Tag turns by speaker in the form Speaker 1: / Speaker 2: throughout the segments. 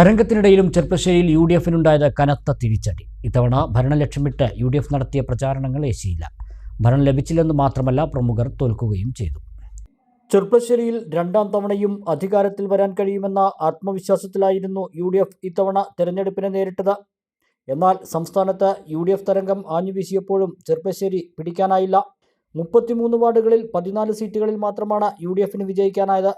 Speaker 1: തരംഗത്തിനിടയിലും ചെർപ്പശ്ശേരിയിൽ U D എഫിനുണ്ടായത് കനത്ത തിരിച്ചടി. ഇത്തവണ ഭരണ ലക്ഷ്യമിട്ട് യു ഡി എഫ് നടത്തിയ പ്രചാരണങ്ങൾ ഏശിയില്ല. ഭരണം ലഭിച്ചില്ലെന്ന് മാത്രമല്ല പ്രമുഖർ തോൽക്കുകയും ചെയ്തു. ചെർപ്പശ്ശേരിയിൽ രണ്ടാം തവണയും അധികാരത്തിൽ വരാൻ കഴിയുമെന്ന ആത്മവിശ്വാസത്തിലായിരുന്നു യു ഡി എഫ് ഇത്തവണ തെരഞ്ഞെടുപ്പിനെ നേരിട്ടത്. എന്നാൽ സംസ്ഥാനത്ത് യു ഡി എഫ് തരംഗം ആഞ്ഞുവീശിയപ്പോഴും ചെർപ്പശ്ശേരി പിടിക്കാനായില്ല. മുപ്പത്തിമൂന്ന് വാർഡുകളിൽ പതിനാല് സീറ്റുകളിൽ മാത്രമാണ് യു ഡി എഫിന് വിജയിക്കാനായത്.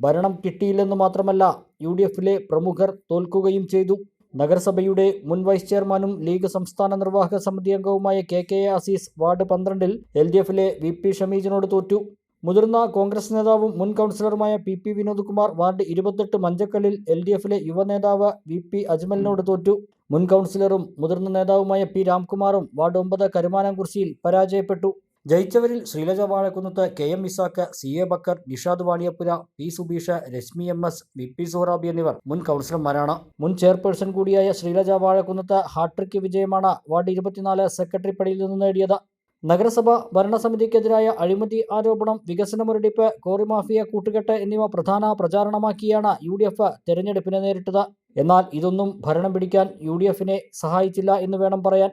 Speaker 1: ഭരണം കിട്ടിയില്ലെന്ന് മാത്രമല്ല യു ഡി എഫിലെ പ്രമുഖർ തോൽക്കുകയും ചെയ്തു. നഗരസഭയുടെ മുൻ വൈസ് ചെയർമാനും ലീഗ് സംസ്ഥാന നിർവാഹക സമിതി അംഗവുമായ കെ കെ അസീസ് വാർഡ് പന്ത്രണ്ടിൽ എൽ ഡി എഫിലെ വി പി ഷമീജിനോട് തോറ്റു. മുതിർന്ന കോൺഗ്രസ് നേതാവും മുൻ കൗൺസിലറുമായ പി പി വിനോദ്കുമാർ വാർഡ് ഇരുപത്തെട്ട് മഞ്ചക്കല്ലിൽ എൽ ഡി എഫിലെ യുവനേതാവ് വി പി അജ്മലിനോട് തോറ്റു. മുൻ കൗൺസിലറും മുതിർന്ന നേതാവുമായ പി രാംകുമാറും വാർഡ് ഒമ്പത് കരുമാനാംകുറിശിയിൽ പരാജയപ്പെട്ടു. ജയിച്ചവരിൽ Sreeleja Vazhakkunnath K M Isaac C A Bakkar Nishad Vaniyappura P Subeesh Reshmi M S V P Sorabi എന്നിവർ മുൻ കൗൺസിലർമാരാണ്. മുൻ ചെയർപേഴ്സൺ കൂടിയായ ശ്രീലജ വാഴക്കുന്നത്ത് ഹാട്രിക് വിജയമാണ് വാർഡ് ഇരുപത്തിനാല് സെക്രട്ടറി പടിയിൽ നിന്ന് നേടിയത്. നഗരസഭ ഭരണസമിതിക്കെതിരായ അഴിമതി ആരോപണം വികസന മുരടിപ്പ് കോറിമാഫിയ കൂട്ടുകെട്ട് എന്നിവ പ്രധാന പ്രചാരണമാക്കിയാണ് യു ഡി എഫ് തെരഞ്ഞെടുപ്പിനെ നേരിട്ടത്. എന്നാൽ ഇതൊന്നും ഭരണം പിടിക്കാൻ യു ഡി എഫിനെ സഹായിച്ചില്ല എന്ന് വേണം പറയാൻ.